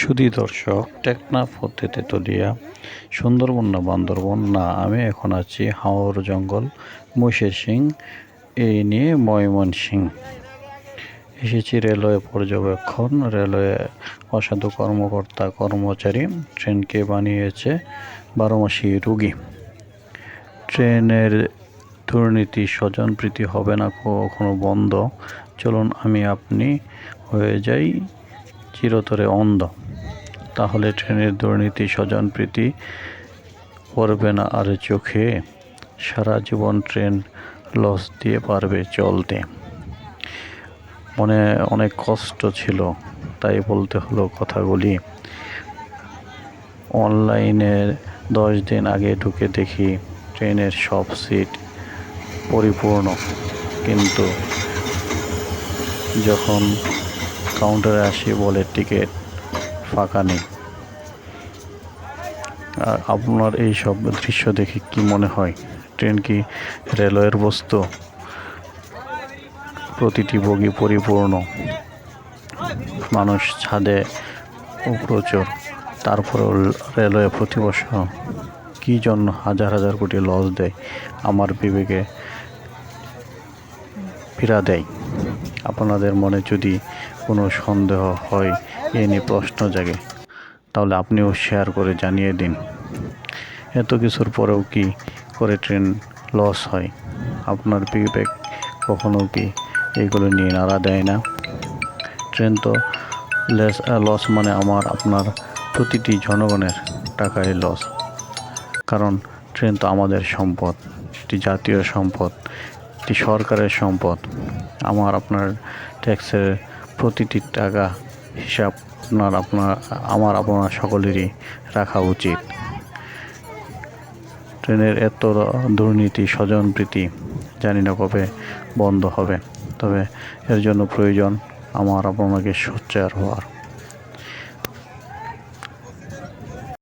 সুধী দর্শক, টেকনাফ হতে তেতুলিয়া, সুন্দরবন না বান্দরবন? না, আমি এখন আছি হাওর জঙ্গল, মহিষের সিং। এই নিয়ে ময়মন সিং এসেছি রেলওয়ে পর্যবেক্ষণ, রেলওয়ে অসাধু কর্মকর্তা কর্মচারী ট্রেনকে বানিয়েছে বারোমাসি রুগী। ট্রেনের দুর্নীতি স্বজনপ্রীতি হবে না কখনো বন্ধ। চলুন, আমি আপনি হয়ে যাই চিরতরে অন্ধ। তাহলে ট্রেনের দুর্নীতি, স্বজনপ্রীতি পড়বে না আর চোখে। সারা জীবন ট্রেন লস দিয়ে পারবে চলতে। মনে অনেক কষ্ট ছিল, তাই বলতে হলো কথাগুলি। অনলাইনে দশ দিন আগে ঢুকে দেখি ট্রেনের সব সিট পরিপূর্ণ। কিন্তু যখন কাউন্টারে আসি, বলে টিকিট ফাঁকা নেই। আপনার এই সব দৃশ্য দেখে কি মনে হয়? ট্রেন কি রেলওয়ের বস্তু? প্রতিটি বগি পরিপূর্ণ। মানুষ ছাদে প্রচুর। তারপরেও রেলওয়ে প্রতি বছর কী জন্য হাজার হাজার কোটি লস দেয়, আমার বিবেকে পীড়া দেয়? আপনাদের মনে যদি কোনো সন্দেহ হয়, এ নিয়ে প্রশ্ন জাগে। তাহলে আপনিও শেয়ার করে জানিয়ে দিন। এত কিছুর পরেও কি করে ট্রেন লস হয়? আপনার বিবেক কখনো কি এগুলো নিয়ে নাড়া দেয় না? ট্রেন তো লেস লস মানে আমার, আপনার প্রতিটি জনগণের টাকায় লস কারণ ট্রেন তো আমাদের সম্পদ একটি জাতীয় সম্পদ একটি সরকারের সম্পদ। আমার, আপনার ট্যাক্সের প্রতিটি টাকা হিসাব আপনার আপনার, আমার, আপনার সকলেরই রাখা উচিত। ট্রেনের এত দুর্নীতি, স্বজনপ্রীতি জানি না কবে বন্ধ হবে, তবে এর জন্য প্রয়োজন আমার, আপনাকে সোচ্চার হওয়ার।